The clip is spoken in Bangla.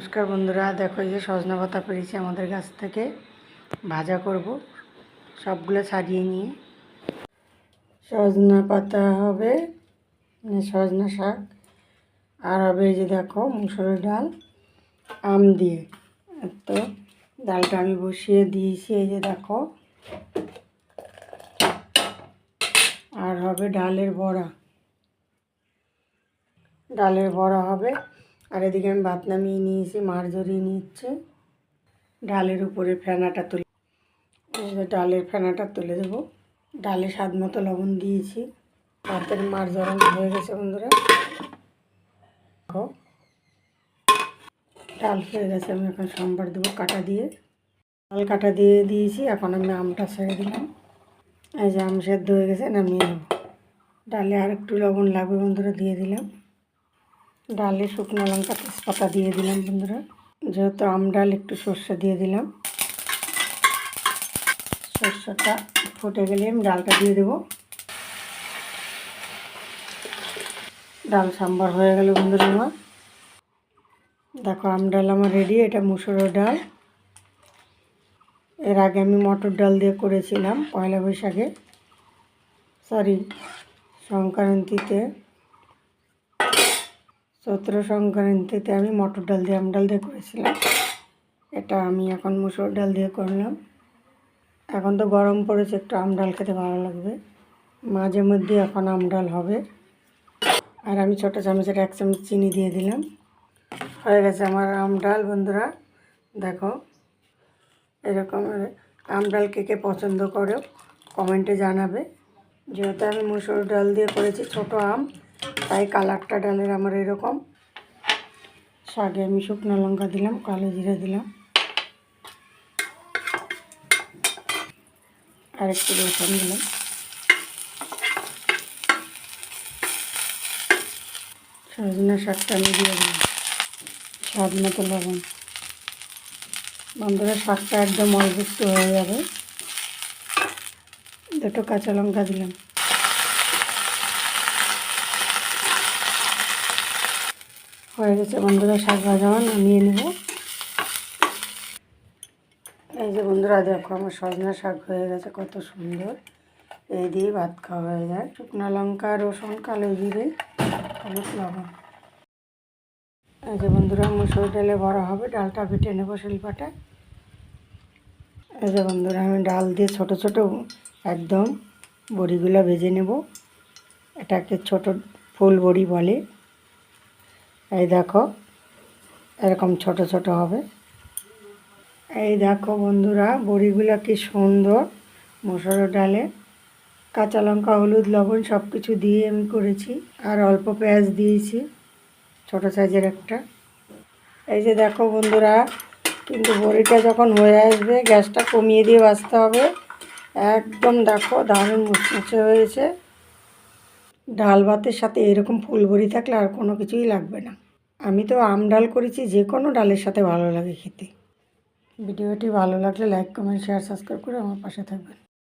নমস্কার বন্ধুরা, দেখো যে সজনা পাতা পেরেছি আমাদের গাছ থেকে। ভাজা করব, সবগুলো ছাড়িয়ে নিয়ে। সজনা পাতা হবে মানে সজনা শাক। আর হবে এই যে দেখো মুসুরের ডাল, আম দিয়ে। তো ডালটা আমি বসিয়ে দিয়েছি, এই যে দেখো। আর হবে ডালের বড়া। ডালের বড়া হবে। আর এদিকে আমি ভাত নামিয়ে নিয়েছি, মার জড়িয়ে নিচ্ছে। ডালের উপরে ফেনাটা তুলে ডালের ফেনাটা তুলে দেবো। ডালে স্বাদ মতো লবণ দিয়েছি। ভাতের মার জড়ানো হয়ে গেছে বন্ধুরা। ডাল হয়ে গেছে, আমি এখন সম্বার দেবো কাটা দিয়ে। ডাল কাটা দিয়ে দিয়েছি, এখন আমি আমটা ছেড়ে দিলাম। এই যে আম সেদ্ধ হয়ে গেছে, নামিয়ে নেব। ডালে আর একটু লবণ লাগবে বন্ধুরা, দিয়ে দিলাম। ডালে শুকনো লঙ্কা তেজপাতা দিয়ে দিলাম বন্ধুরা। যেহেতু আম ডাল, একটু সর্ষে দিয়ে দিলাম। সর্ষেটা ফুটে গেলে আমি ডালটা দিয়ে দেবো। ডাল সাম্বার হয়ে গেল বন্ধুরা আমার। দেখো, আম ডাল আমার রেডি এটা মুসুরের ডাল। এর আগে আমি মটর ডাল দিয়ে করেছিলাম, পয়লা বৈশাখে। সরি সংক্রান্তিতে। চৈত্র সংক্রান্তিতে আমি মটর ডাল দিয়ে আম ডাল দিয়ে করেছিলাম। এটা আমি এখন মুসুর ডাল দিয়ে করলাম। এখন তো গরম পড়েছে, একটু আম ডাল খেতে ভালো লাগবে। মাঝে মধ্যে এখন আম ডাল হবে। আর আমি ছোটো চামচের এক চামচ চিনি দিয়ে দিলাম। হয়ে গেছে আমার আম ডাল, বন্ধুরা। দেখো, এরকম আম ডাল কে কে পছন্দ করো, কমেন্টে জানাবে। যেহেতু আমি মুসুর ডাল দিয়ে করেছি ছোট আম তাই কালারটা ডালের আমার এরকম। শাকে আমি শুকনো লঙ্কা দিলাম, কালো জিরে দিলাম। আর একটু রসুন দিলাম। সজনা শাকটা আমি দিয়ে দিলাম। স্বাদ মতো লবণ। বন্ধুরা, শাকটা একদম অল্পস্ত হয়ে যাবে। দুটো কাঁচা লঙ্কা দিলাম। হয়ে গেছে বন্ধুরা, শাক ভাজা নামিয়ে নেব। এই যে বন্ধুরা, দেখো আমার সজনা শাক হয়ে গেছে, কত সুন্দর। এই দিয়ে ভাত খাওয়া হয়ে যায়। শুকনো লঙ্কা, রসুন, কালো জিরে, হলুদ, লবণ। এই যে বন্ধুরা, মুসুর ডালে বড়া হবে, ডালটা বেটে নেব শিল্পাটা। এই যে বন্ধুরা, আমি ডাল দিয়ে ছোট ছোট, একদম বড়িগুলো ভেজে নেব। এটাকে ছোট ফুল বড়ি বলে। এই দেখো, এরকম ছোট ছোট হবে। এই দেখো বন্ধুরা, বড়িগুলো কি সুন্দর, মসুর ডালে। কাঁচা লঙ্কা, হলুদ, লবণ সব কিছু দিয়ে আমি করেছি, আর অল্প পেঁয়াজ দিয়েছি, ছোট সাইজের একটা। এই যে দেখো বন্ধুরা, কিন্তু বড়িটা যখন হয়ে আসবে, গ্যাসটা কমিয়ে দিয়ে বাঁচতে হবে। একদম দেখো দারুণ মুচমুচে হয়েছে। ডাল ভাতের সাথে এরকম ফুলবড়ি থাকলে আর কোনো কিছুই লাগবে না। আমি তো আম ডাল করেছি, যে কোনো ডালের সাথে ভালো লাগে খেতে। ভিডিওটি ভালো লাগলে লাইক, কমেন্ট, শেয়ার, সাবস্ক্রাইব করে আমার পাশে থাকবেন।